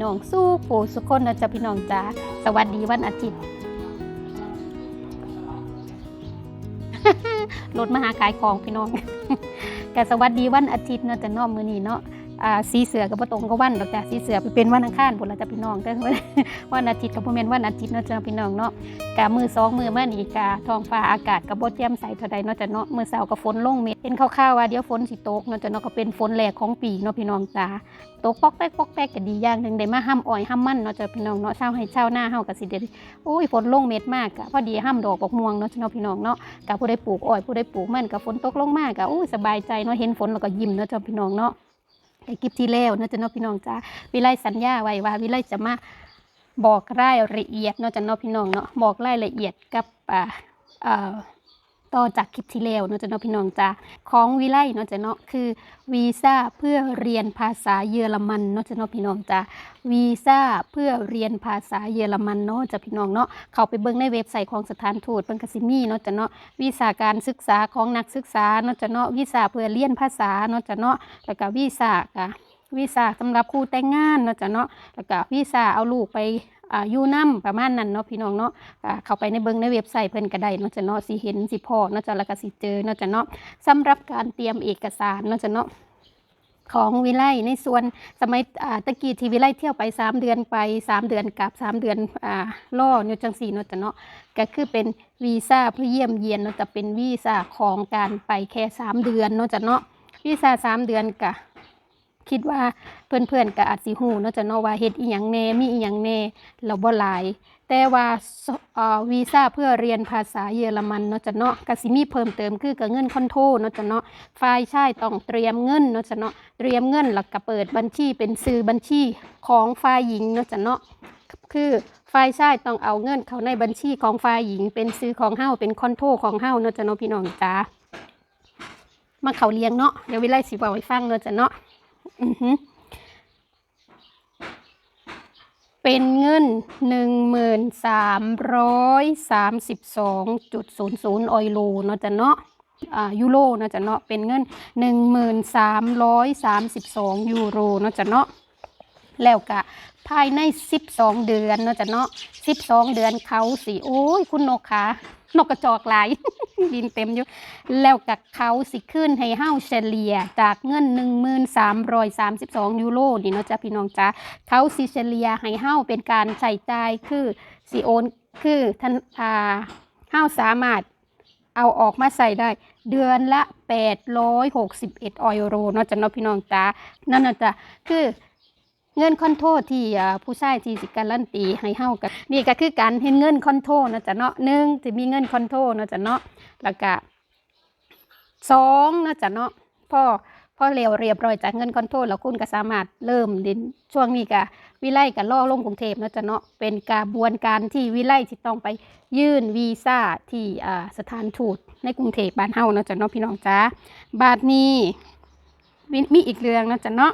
พี่น้องสู้ผู้สุคนนะจ๊ะพี่น้องจ้าสวัสดีวันอาทิตย์รถมาหาขายของพี่น้องก็สวัสดีวันอาทิตย์เนาะจะเนอมมือนี้เนาะ อ่าสีเสือกับบ่ตรงกับวันดอกจ้ะสีเสือไปเป็นวันอังคารพุ่นละจ้ะพี่น้องแต่วันอาทิตย์กับบ่แม่นวันอาทิตย์เนาะจ้ะพี่น้องเนาะกะมือสองมือมานี่กะท้องฟ้าอากาศก็บ่แจ่มใสเท่าใดเนาะจ้ะเนาะมือเช้าก็ฝนลงเม็ดเห็นคร่าวๆว่าเดี๋ยวฝนสิตกเนาะจ้ะเนาะก็เป็นฝนแรกของปีเนาะพี่น้องจ้าตกปอกแป๊กปอกแป๊กก็ดีอย่างหนึ่งได้มาห้ำอ้อยห้ำมันเนาะจ้ะพี่น้องเนาะเช้าให้เช้าวนาเฮาก็สิได้โอ้ยฝนลงเม็ดมากกะพอดีห้ำดอกบอกม่วงเนาะจ้ะเนาะพี่น้องเนาะกับผู้ใดปลูกอ้อยผู้ใดปลูกมันกับฝนตกลงมากกับอู้สบายใจเนาะเห็นฝนแล้วก็ยิ้มเนาะจ้าพี่น้องเนาะ ไอ้คลิปที่แล้วเนาะจ้ะเนาะพี่น้องจ้าวิไลสัญญาไว้ว่าวิไลจะมาบอกรายละเอียดเนาะจ้ะเนาะพี่น้องเนาะบอกรายละเอียดกับอ่าอ่า ต่อจากคลิปที่แล้วเนาะจ้าเนาะพี่น้องจ้าของวิไลเนาะจ้าเนาะคือวีซ่าเพื่อเรียนภาษาเยอรมันเนาะจ้าเนาะพี่น้องจ้าวีซ่าเพื่อเรียนภาษาเยอรมันเนาะจ้าพี่น้องเนาะเข้าไปเบิ่งในเว็บไซต์ของสถานทูตเบิ่งกสิมีเนาะจ้ะเนาะวีซ่าการศึกษาของนักศึกษาเนาะจะเนาะวีซ่าเพื่อเรียนภาษาเนาะจะเนาะแล้วก็วีซ่ากะวีซ่าสำหรับครูแต่งงานเนาะจะเนาะแล้วก็วีซ่าเอาลูกไป อ่าอยู่นํประมาณนั้นเนาะพี่น้องเนาะเข้าไปในเบิงในเว็บไซต์เพิ่นก็ได้เนาะจะเนาะสิเห็นสิพอเนาะจะแล้วก็สิเจอเนาะจะเนาะสำหรับการเตรียมเอกสารเนาะจะเนาะของวิไลในส่วนสมัยอ่าตะกี้ที่วิไลเที่ยวไป 3 เดือนไป 3 เดือนกลับ 3 เดือนอ่าล่ออยู่จังสี่เนาะจะเนาะก็คือเป็นวีซ่าเพื่อเยี่ยมเยียนเนาะจะเป็นวีซ่าของการไปแค่สามเดือนเนาะจะเนาะวีซ่าสามเดือนกะ คิดว่าเพื่อนๆกะอาจสิฮู้เนาะจะเนาะว่าเฮ็ดอีหยังแน่มีอีหยังแน่เราบ่หลาย แต่ว่าเอ่อวีซ่าเพื่อเรียนภาษาเยอรมันเนาะจะเนาะก็สิมีเพิ่มเติมคือกับเงินคอนโทรเนาะจะเนาะฝ่ายชายต้องเตรียมเงินเนาะจะเนาะเตรียมเงินแล้วก็เปิดบัญชีเป็นซื้อบัญชีของฝ่ายหญิงเนาะจะเนาะคือฝ่ายชายต้องเอาเงินเข้าในบัญชีของฝ่ายหญิง เป็นซื้อของเฮาเป็นคอนโทรของเฮาเนาะจ้ะเนาะพี่น้องจ้ามาเขาเลี้ยงเนาะเดี๋ยววิไลสิบอกให้ฟังเนาะจ้ะเนาะอือหือ เป็นเงินหนึ่งหมื่นสามร้อยสามสิบสองจุดศูนย์ศูนย์ออโลเนาะจ้ะเนาะอ่ายูโรเนาะจ้ะเนาะเป็นเงินหนึ่งหมื่นสามร้อยสามสิบสองยูโรเนาะจ้ะเนาะแล้วก็ภายใน 12 เดือนเนาะจ้ะเนาะ 12 เดือนเขาสิ โอ้ย คุณนกขา นกกระจอกหลายบินเต็มอยู่ แล้วกับเขาสิขึ้นให้เฮาเฉลี่ยจากเงิน 1332 ยูโรนี่เนาะจ้ะพี่น้องจ้าเขาสิเฉลี่ยให้เฮาเป็นการใช้จ่ายคือสิโอนคือท่านอ่าเฮาสามารถเอาออกมาใส่ได้เดือนละ 861 ออยโรเนาะจ้ะเนาะพี่น้องจ้านั่นน่ะจ้ะคือ เงินคอนโทรที่ผู้ชายที่สิการันตีให้เฮากันนี่ก็คือการเห็นเงินคอนโทรนะจ๊ะเนาะหนึ่งจะมีเงินคอนโทรนะจ๊ะเนาะแล้วก็สองนะจ๊ะเนาะพ่อพอเร็วเรียบร้อยจากเงินคอนโทรแล้วคุณก็สามารถเริ่มดินช่วงนี้ก็วิไลก็ล่อลงกรุงเทพนะจ๊ะเนาะเป็นกระบวนการที่วิไลที่ต้องไปยื่นวีซ่าที่สถานทูตในกรุงเทพบ้านเฮานะจ๊ะเนาะพี่น้องจ้าบาทนี้มีอีกเรื่องนะจ๊ะเนาะ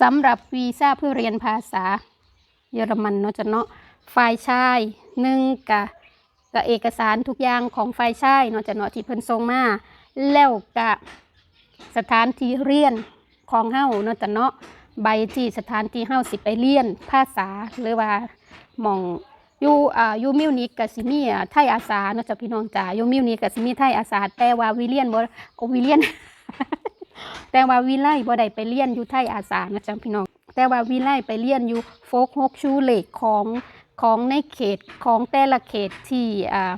สำหรับวีซ่าเพื่อเรียนภาษาเยอรมันเนาะจะเนาะฝ่ายชายหนึ่งกะกะเอกสารทุกอย่างของฝ่ายชายเนาะจะเนาะที่เพิ่นส่งมาแล้วกะสถานที่เรียนของเฮาเนาะจะเนาะใบที่สถานที่เฮาสิไปเรียนภาษาหรือว่าหมองอยู่อ่าอยู่มิวนิกกับสิมีไทยอาสาเนาะจ้ะพี่น้องจ๋าอยู่มิวนิกกับสิมีไทยอาสาแต่ว่าวิเลียนบ่โอวิเลียน แต่ว่าวิไลบ่ได้ไปเรียนอยู่ไทยอาสานะจ๊ะพี่น้องแต่ว่าวิไลไปเรียนอยู่โฟกฮกชูเลกของของในเขตของแต่ละเขตที่อ่า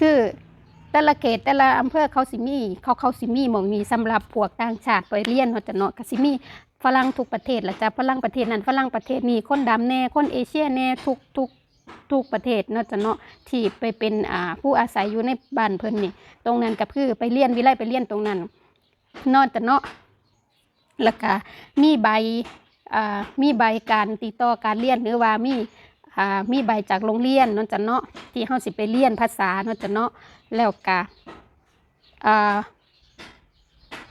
คือแต่ละเขตแต่ละอำเภอเขาสิมีเขาเขาสิมีหมองมีสำหรับพวกต่างชาติไปเรียนเนาจะเนาะก็สิมีฝรั่งทุกประเทศละจ้ะฝรั่งประเทศนั้นฝรั่งประเทศนี้คนดำแน่คนเอเชียแน่ทุกทุกทุกประเทศเนาะจ้ะเนาะที่ไปเป็นอ่าผู้อาศัยอยู่ในบ้านเพิ่นนี่ตรงนั้นก็คือไปเรียนวิไลไปเรียนตรงนั้น นอกจากเนาะแล้วก็มีใบอ่ามีใบการติดต่อการเรียนหรือว่ามีอ่ามีใบจากโรงเรียนนาะจ้ะเนาะที่เฮาสิไปเรียนภาษานาะจ้ะเนาะแล้วก็อ่า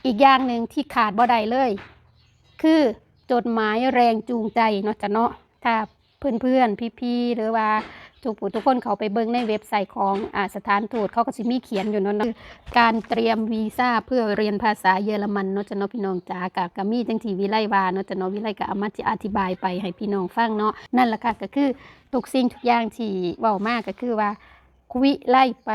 อีกอย่างหนึ่งที่ขาดบ่ได้เลย คือจดหมายแรงจูงใจนาะจ้ะเนาะถ้าเพื่อนๆพี่ๆหรือว่า ทุกผู้ทุกคนเขาไปเบิ่งในเว็บไซต์ของอสถานทูตเขาก็สิมีเขียนอยู่เนาะการเตรียมวีซ่าเพื่อเรียนภาษาเยอรมันเนาะจะเนาะพี่น้องจ๋ากะกามีจังทีวิไลวาเนาะจะเนาะวิไลก็เอามาจะอธิบายไปให้พี่น้องฟังเนาะนั่นแหละค่ะก็คือทุกสิ่งทุกอย่างที่เว้ามากก็คือว่า วิไล่ไป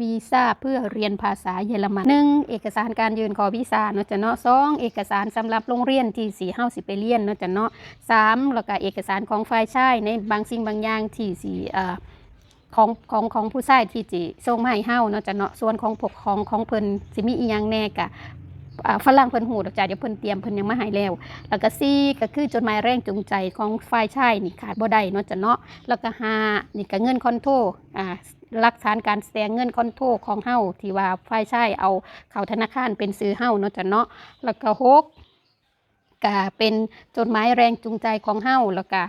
วีซ่าเพื่อเรียนภาษาเยอรมันหนึ่งเอกสารการยืนขอวีซ่าเนาะจะเนาะสองเอกสารสำหรับโรงเรียนที่สีเฮาสิไปเรียนเนาะจะเนาะสามแล้วก็เอกสารของฝ่ายชายในบางสิ่งบางอย่างที่สีเอ่อของของของผู้ชายที่จิส่งมาให้เฮาเนาะจะเนาะส่วนของปกครองของเพิ่นสิมีอีหยังแน่กะอ่าฝรั่งเพิ่นหูดอกจ้ะเดี๋ยวเพิ่นเตรียมเพิ่นยังมาให้แล้ว แล้วก็สี่ก็คือจดหมายแรงจูงใจของฝ่ายชายนี่ขาดบ่ได้เนาะจะเนาะแล้วก็ห้านี่ก็เงินคอนโทรอ่า หลักฐานการแสดงเงินคอนโทรของเฮาที่ว่าฝ่ายชายเอาเข้าธนาคารเป็นซื้อเฮาเนาะจ้ะเนาะแล้วก็หกก็เป็นจดหมายแรงจูงใจของเฮาแล้วก็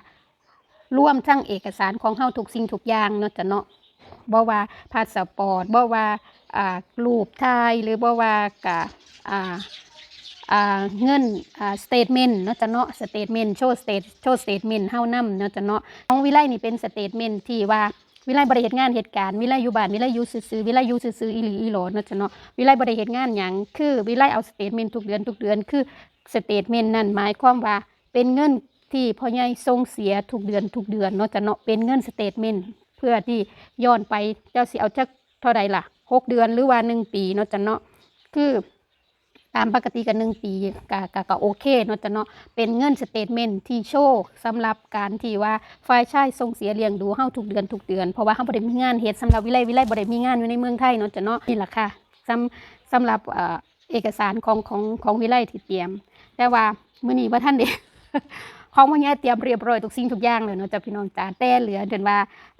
ร่วมทั้งเอกสารของเฮาทุกสิ่งทุกอย่างเนาะจ้ะเนาะบ่ว่าพาสปอร์ตบ่ว่าอ่ารูปถ่ายหรือบ่ว่ากะอ่าอ่าเงินอ่าสเตทเมนต์เนาะจะเนาะสเตทเมนต์โชว์สเตทโชว์สเตทเมนต์เฮานำเนาะจะเนาะของวิไลนี่เป็นสเตทเมนต์ที่ว่า วิไลบริเหตุงานเหตุการณ์วิไลอยู่บ้านวิไลอยู่ซื่อวิไลอยู่ซื่ออีหลีอีหลอเนาะจะเนาะวิไลบริเหตุงานหยังคือวิไลเอาสเตทเมนต์ทุกเดือนทุกเดือนคือสเตทเมนต์นั่นหมายความว่าเป็นเงินที่พ่อใหญ่ทรงเสียทุกเดือนทุกเดือนเนาะจะเนาะเป็นเงินสเตทเมนต์เพื่อที่ย้อนไปเจ้าสิเอาจักเท่าใดล่ะหกเดือนหรือว่าหนึ่งปีเนาะจะเนาะคือ ตามปกติกันหนึ่งปีก็ก็ก็โอเคเนาะจ้ะเนาะเป็นเงินสเตทเมนต์ที่โชว์สำหรับการที่ว่าฝ่ายชายส่งเสียเลี้ยงดูเฮาทุกเดือนทุกเดือนเพราะว่าเฮาบ่ได้มีงานเฮ็ดสำหรับวิไลวิไลบ่ได้มีงานอยู่ในเมืองไทยเนาะจ้ะเนาะนี่ล่ะค่ะสำสำหรับเอ่อเอกสารของของของวิไลที่เตรียม แต่ว่ามื้อนี้บ่ทันได้ ของพ่อใหญ่เตรียมเรียบร้อยทุกสิ่งทุกอย่างเลยเนาะจ้ะพี่น้องจ๋าแต่เหลือเดือนว่า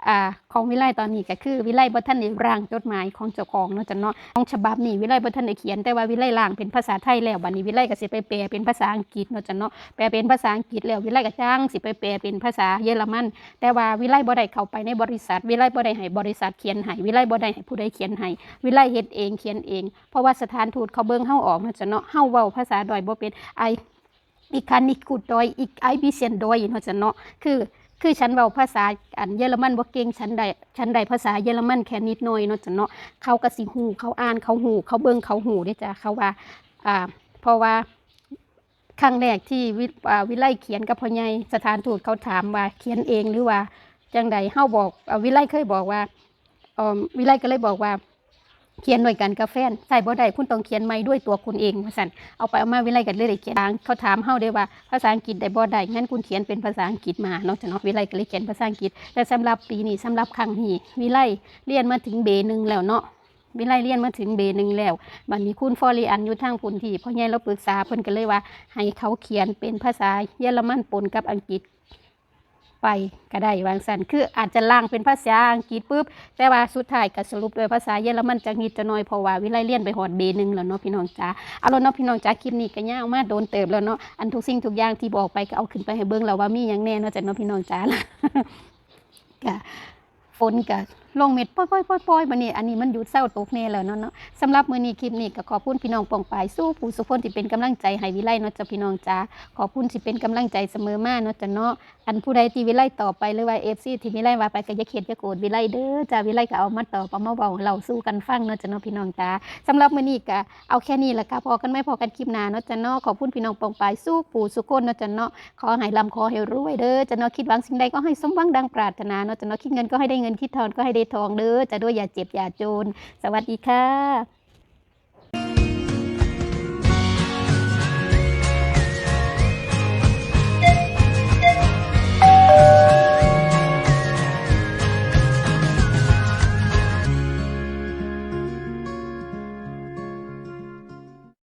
อ่าของวิไลตอนนี้ก็คือวิไลบ่ทันได้ร่างจดหมายของเจ้าของเนาะจ้ะเนาะของฉบับนี้วิไลบ่ทันได้เขียนแต่ว่าวิไลล่างเป็นภาษาไทยแล้วบัดนี้วิไลก็สิไปแปลเป็นภาษาอังกฤษเนาะจ้ะเนาะแปลเป็นภาษาอังกฤษแล้ววิไลก็จ้างสิไปแปลเป็นภาษาเยอรมัน แต่ว่าวิไลบ่ได้เข้าไปในบริษัท วิไลบ่ได้ให้บริษัทเขียนให้วิไลบ่ได้ให้ผู้ใดเขียนให้วิไลเฮ็ดเองเขียนเอง เพราะว่าสถานทูตเขาเบิ่งเฮาออกเนาะจ้ะเนาะเฮาเว้าภาษาดอยบ่เป็นไอ อีกคันอีกกุดดอยอีกไอบิเซียนดอยเนาะจ้ะเนาะคือคือฉันเว้าภาษาอันเยอรมันบ่เก่งฉันได้ฉันได้ภาษาเยอรมันแค่นิดหน่อยเนาะจ้ะเนาะเขาก็สิหูเขาอ่านเขาหูเขาเบิ่งเขาหูเด้จ้ะเขาว่าอ่าเพราะว่าครั้งแรกที่วิวิไลเขียนกับพ่อใหญ่สถานทูตเขาถามว่าเขียนเองหรือว่าจังใดเฮาบอกวิไลเคยบอกว่าอ่อวิไลก็เลยบอกว่า เขียนหน่วยกันกับแฟนใส่บ่ได้คุณต้องเขียนใหม่ด้วยตัวคุณเองว่าซั่นเอาไปเอามาวิไลกันเลยเขียนเขาถามเฮาได้ว่าภาษาอังกฤษได้บ่ได้งั้นคุณเขียนเป็นภาษาอังกฤษมาเนาะจ้ะเนาะวิไลก็เลยเขียนภาษาอังกฤษแต่สำหรับปีนี้สำหรับครั้งนี้วิไลเรียนมาถึงเบหนึ่งแล้วเนาะวิไลเรียนมาถึงเบหนึ่งแล้วบัดนี้คุณฟอรีอันอยู่ทางปุ่นที่พ่อใหญ่เราปรึกษาเพิ่นก็เลยว่า ให้เขาเขียนเป็นภาษาเยอรมันปนกับอังกฤษ ไปก็ได้วางสันคืออาจจะล่างเป็นภาษาอังกฤษปุ๊บ แต่ว่าสุดท้ายก็สรุปโดยภาษาเยอรมันจะนิดจะน้อยเพราะว่าวิไลเลียนไปหอดเบหนึ่งแล้วเนาะพี่น้องจ้าเอาแล้วเนาะพี่น้องจ้าคลิปนี้ก็ยาวมากโดนเติบแล้วเนาะอันทุกสิ่งทุกอย่างที่บอกไปก็เอาขึ้นไปให้เบิ้งแล้วว่ามีอย่างแน่นาะจ้ะเนาะพี่น้องจ้าก็ฝนก็ ลงเม็ดป้อยๆป้อยๆมานี่อันนี้มันหยุดเศร้าตกแน่แล้วเนาะเนาะสำหรับมือนี้คลิปนี้ก็ขอบคุณพี่น้องปองปายสู้ผู้สุขคนที่เป็นกำลังใจให้วิไลเนาะจ้ะพี่น้องจ๋าขอบคุณที่เป็นกำลังใจเสมอมาเนาะจ้ะเนาะอันผู้ใดที่วิไลต่อไปหรือว่า FC ที่วิไลว่าไปก็อย่าเขียนอย่าโกรธวิไลเด้อจ้าวิไลก็เอามาตอบเอามาเว้าเราสู้กันฟังเนาะจ้ะเนาะพี่น้องจ๋าสำหรับมือนี้ก็เอาแค่นี้ละค่ะพอกันไม่พอกันคลิปหน้าเนาะจ้ะเนาะขอบคุณพี่น้องปองปายสู้ผู้สุขคนเนาะจ้ะเนาะขอให้ร่ำขอให้รวยเด้อจะเนาะคิดหวังสิ่งใดก็ให้สมหวังดังปรารถนาเนาะจะเนาะคิดเงินก็ให้ได้เงินคิดทองก็ให้ได้ทองเด้อจะด้วยอย่าเจ็บอย่าจน สวัสดีค่ะ